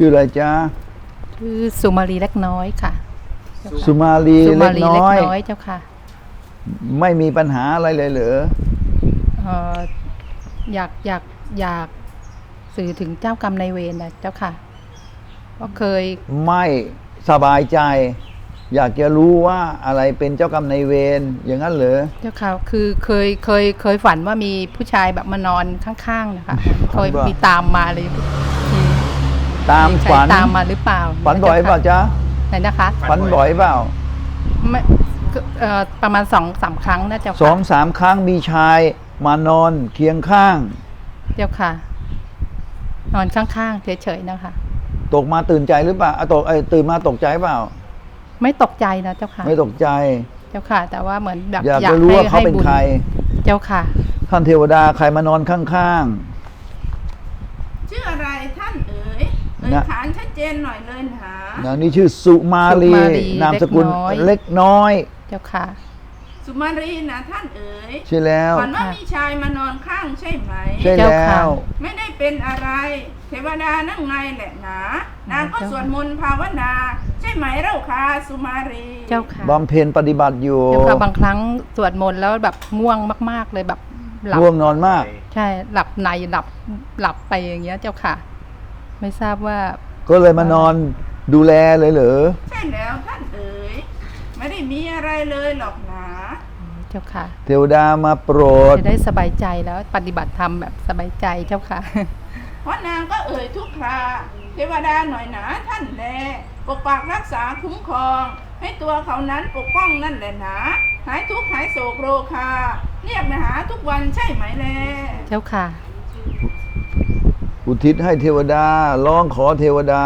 ชื่ออะไรจ๊ะชื่อสุมารีเล็กน้อยค่ะสุมาลีสุเล็มากรีน้เล็กอย น้อยเจ้าค่ะไม่มีปัญหาอะไรเลยเหรอเอ่ออยากอยากอยากสื่อถึงเจ้ากรรมนายเวรนะเจ้าค่ะก็เคยไม่สบายใจ อยากจะรู้ว่าอะไรเป็นเจ้ากรรมนายเวรอย่างนั้นเหรอ เจ้าค่ะคือเคยเคยเคยฝันว่ามีผู้ชายแบบมานอนข้างๆนะคะ เคยฝันว่ามีตามมาเลยมี ตามใครฝัน ตามมาหรือเปล่าฝันบ่อยเปล่าจ๊ะไหนนะคะฝันบ่อยเปล่าไม่เอ่อประมาณสองสามครั้งนะเจ้าสองค่ะสามครั้งมีชายมานอนเคียงข้าง เจ้าค่ะ นอนข้างๆเฉยๆนะคะ ตกมาตื่นใจหรือเปล่าอะตกไอ้ยตื่นมาตกใจเปล่า ไม่ตกใจนะเจ้าค่ะ ไม่ตกใจ เจ้าค่ะ แต่ว่าเหมือนแบบอยากจะรู้ว่าเขาเป็นบุญใคร เจ้าค่ะ ท่านเทวดาใครมานอนข้างชื่ออะไรท่านเอ๋ยเอ่ย นะขานชัดเจนหน่อยเลยหนาๆนะนี่ชื่อสุมาลีสุมาลีนามสกุลเล็กน้อยเล็กน้อยเจ้าค่ะ สุมารีนะท่านเอ๋ยใช่แล้วฝันว่าค่ะมีชายมานอนข้างใช่ไหมใช่เจ้าแล้ค่ะวไม่ได้เป็นอะไรเทวดานั่งไงแหละหนานางก็เจ้าค่ะสวดมนต์ภาวนา ใช่ไหมเล่าคาสุมารีเจ้าค่ะบำเพ็ญปฏิบัติอยู่เจ้าค่ะบางครั้งสวดมนต์แล้วแบบง่วงมาก ๆเลยแบบหลับง่วงนอนมาก ใช่หลับในหลับหลับไปอย่างเงี้ยเจ้าค่ะ ไม่ทราบว่า ก็เลยมานอนดูแลเลยเหรอใช่แล้วท่านเอ๋ยไม่ได้มีอะไรเลยหรอกหนาเจ้าค่ะ เทวดามาโปรด จะได้สบายใจแล้วปฏิบัติธรรมแบบสบายใจเจ้าค่ะ เพราะนางก็เอ่ยทุกคราเทวดาหน่อยหนาท่านแลปกปักรักษาคุ้มครอง ให้ตัวเขานั้นปกป้องนั่นแหละหนาหายทุกข์หายโศกโรคาเรียกมาหาทุกวันใช่ไหมแลเจ้าค่ะ อุทิศให้เทวดา ร้องขอเทวดา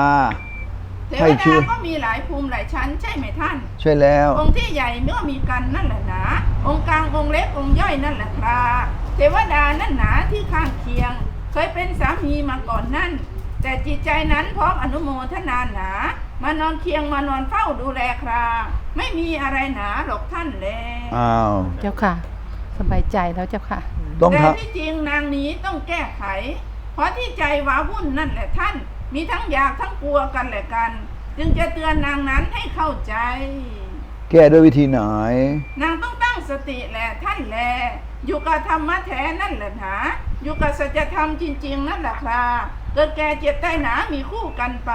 เทให้วชื่ดาอ ก็มีหลายภูมิหลายชั้นใช่ไหมท่านใช่แล้ว องค์ที่ใหญ่เมื่อมีกันนั่นแหละหนาองค์กลางองค์เล็กองค์ย่อยนั่นแหละครับเทวดานั่นหนาที่ข้างเคียง เคยเป็นสามีมาก่อนนั่น แต่จิตใจนั้นพร้อมอนุโมทนาหนามานอนเคียงมานอนเฝ้าดูแลคราไม่มีอะไรหนาหรอกท่านแลอ้าว เจ้าค่ะ สบายใจแล้วเจ้าค่ะ ต้องแต่ทที่จริงนางนี้ต้องแก้ไข เพราะที่ใจว้าวุ่นนั่นแหละท่าน มีทั้งอยากทั้งกลัวกันแหละกัน จึงจะเตือนนางนั้นให้เข้าใจำแก้ด้วยวิธีไหน นางต้องตั้งสติแหละท่านแลอยู่กับธรรมะแท้นั่นแหละหนาอยู่กับสัจธรรมจริง ๆ นั่นแหละครับเกิดแก่เจ็บใต้หนามีคู่กันไป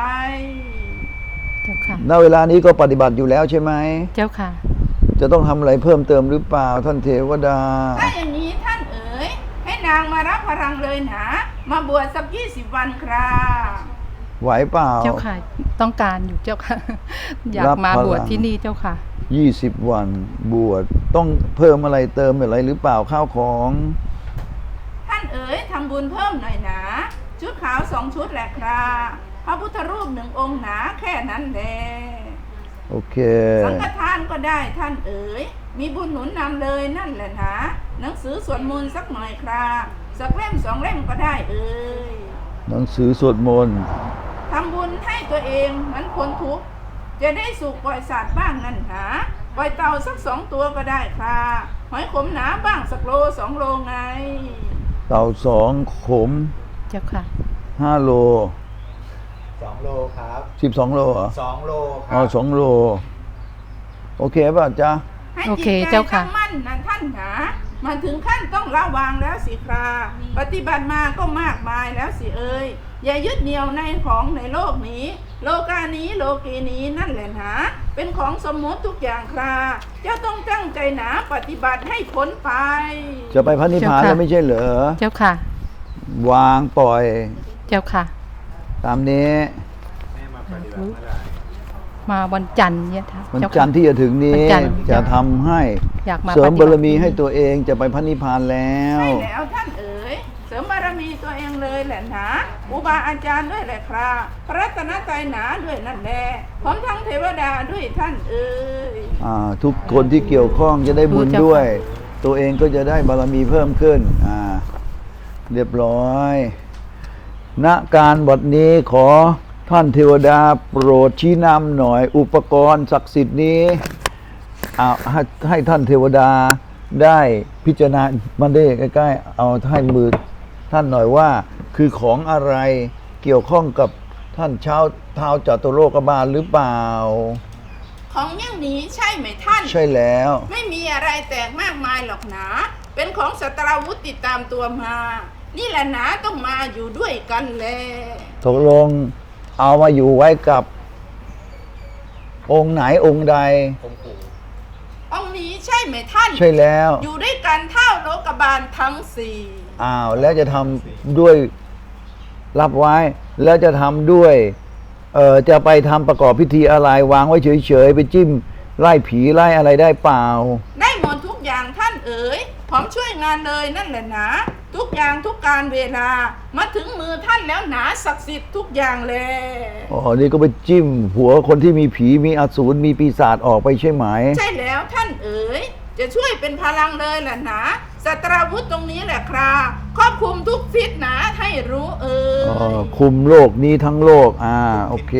เจ้าค่ะ ณเวลานี้ก็ปฏิบัติอยู่แล้วใช่ไหม เจ้าค่ะ จะต้องทำอะไรเพิ่มเติมหรือเปล่าท่านเทวดา ถ้าอย่างนี้ท่านเอ๋ย ให้นางมารับพลังเลยหนา มาบวชสักยี่สิบวันครับไหวเปล่า เจ้าค่ะ ต้องการอยู่เจ้าค่ะ อยากรับมาพลังบวชที่นี่เจ้าค่ะ ยี่สิบวันบวชต้องเพิ่มอะไรเติมอะไรหรือเปล่าข้าวของ ท่านเอ๋ยทำบุญเพิ่มหน่อยหนาชุดขาวสองชุดแหละครับพระพุทธรูปหนึ่งองค์หนาแค่นั้นแหละโอเค สังฆทานก็ได้ท่านเอ๋ยมีบุญหนุนนำเลยนั่นแหละนะหนังสือสวดมนต์สักหน่อยครับ สักเล่มสองเล่มก็ได้เอ๋ยหนังสือสวดมนต์ทำบุญให้ตัวเองเหมือนคนทุกข์จะได้สุขปล่อยสัตว์บ้างนั่นหาปล่อยเต่าสักสองตัวก็ได้ครับหอยขมหนาบ้างสักโลสองโลไง เต่าสองขมเจ้าค่ะห้าโลสองโลครับสิบสองโลเหรอสองโลคอ๋อรับสองโล โอเคป่ะจ๊ะ ให้โอจิตเคใจเจ้าค่ะ ตั้งมั่นนะท่านหา มาถึงขั้นต้องระวังแล้วสิครา ปฏิบัติมาก็มากมายแล้วสิเอ่ยอย่ายึดเหนี่ยวในของในโลกนี้ โลกานี้โลกีนี้นั่นแหละหนาเป็นของสมมติทุกอย่างคราเจ้าต้องตั้งใจหนาปฏิบัติให้พ้นไป จะไปพระนิพพานเจ้าค่ะแล้วไม่ใช่เหรอ เจ้าค่ะ วางปล่อย เจ้าค่ะ ตามนี้แม่มาปฏิบัติเมื่อไหร่ มาวันจันทร์เนี่ยค่ะวันเจ้าจัค่ะนทร์ที่จะถึงนี้วันจันทร์จะทำให้อยากมาเสริมปฏิบารมีติให้ตัวเองจะไปพระนิพพานแล้ว ใช่แล้วท่านเอ๋ย เสริมบารมีตัวเองเลยแหละหนาอุบาอาจารย์ด้วยแหละคราพระรัตนตรัยหนาด้วยนั่นแหละพร้อมทั้งเทวดาด้วยท่านเอ๋ย อ่าทุกคนที่เกี่ยวข้องจะได้บุญรู้เจ้าด้วย ตัวเองก็จะได้บารมีเพิ่มขึ้นอ่าเรียบร้อย ณการบทนี้ขอ ท่านเทวดาโปรดชี้นำหน่อยอุปกรณ์ศักดิ์สิทธิ์นี้เอาให้ให้ท่านเทวดาได้พิจารณามันได้ใกล้ๆเอาให้มือท่านหน่อยว่าคือของอะไรเกี่ยวข้องกับท่านเช้าเท้าจตุโลกบาลหรือเปล่า ของอย่างนี้ใช่ไหมท่าน ใช่แล้ว ไม่มีอะไรแตกมากมายหรอกนะ เป็นของสตราวุธติดตามตัวมา นี่แหละนะต้องมาอยู่ด้วยกันแลตกลง เอามาอยู่ไว้กับ องค์ไหนองค์ใดผมปู่องค์นี้ใช่ไหมท่าน ใช่แล้ว อยู่ด้วยกันเท่าโลกบาลทั้งสี่อ้าวแล้วจะทำด้วยรับไว้ แล้วจะทำด้วยเออจะไปทำประกอบพิธีอะไรวางไว้เฉยๆไปจิ้มไล่ผีไล่อะไรได้เปล่า ได้หมดทุกอย่างท่านเอ๋ยพร้อมช่วยงานเลยนั่นแหละนะ ทุกอย่างทุกการเวลา มาถึงมือท่านแล้วหนาศักดิ์สิทธิ์ทุกอย่างเลยอ๋อ นี่ก็ไปจิ้ม หัวคนที่มีผีมีอสูรมีปีศาจออกไปใช่ไหม ใช่แล้วท่านเอ๋ยจะช่วยเป็นพลังเลยแหละนะสตราวุธตรงนี้แหละครับครอบคลุมทุกฟิตนะให้รู้เอ๋อ๋อยคุมโลกนี้ทั้งโลก อ่า โอเค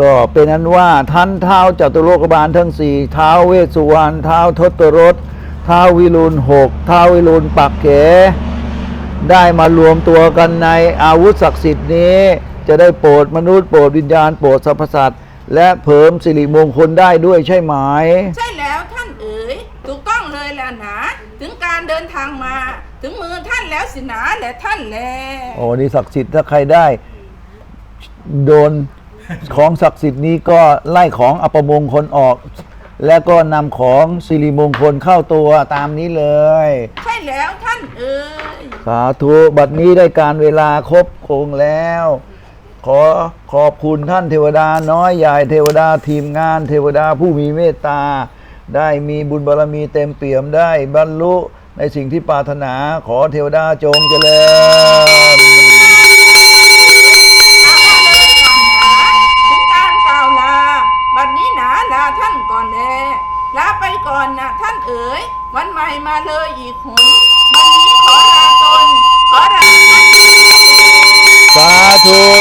ก็เป็นนั้นว่าท่านเท้าจตุโลกบาลทั้งสี่เท้าเวสสุวรรณเท้าทศรถเท้าวิรุณหกเท้าวิรุณปักเข ได้มารวมตัวกันในอาวุธศักดิ์สิทธิ์นี้ จะได้โปรดมนุษย์โปรดวิญญาณโปรดสรรพสัตว์และเพิ่มสิริมงคลได้ด้วยใช่ไหม ใช่แล้วท่านเอ๋ยถูกต้องเลยแหละนะ ถึงการเดินทางมา ถึงมือท่านแล้วสินะแหละท่านแลโอ้นี่ศักดิ์สิทธิ์ถ้าใครได้ โดนของศักดิ์สิทธิ์นี้ก็ไล่ของอัปมงคลออก แล้วก็นำของสิริมงคลเข้าตัวตามนี้เลย ใช่แล้วท่านเอ๋ยสาธุบัดนี้ได้การเวลาครบคงแล้ว ขอขอบคุณท่านเทวดาน้อยใหญ่เทวดาทีมงาน เทวดาผู้มีเมตตา ได้มีบุญบารมีเต็มเปี่ยมได้บรรลุในสิ่งที่ปรารถนาขอเทวดาจงเจริญ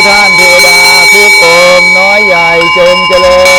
ท่านเทวดาทุกองน้อยใหญ่จงเจริญ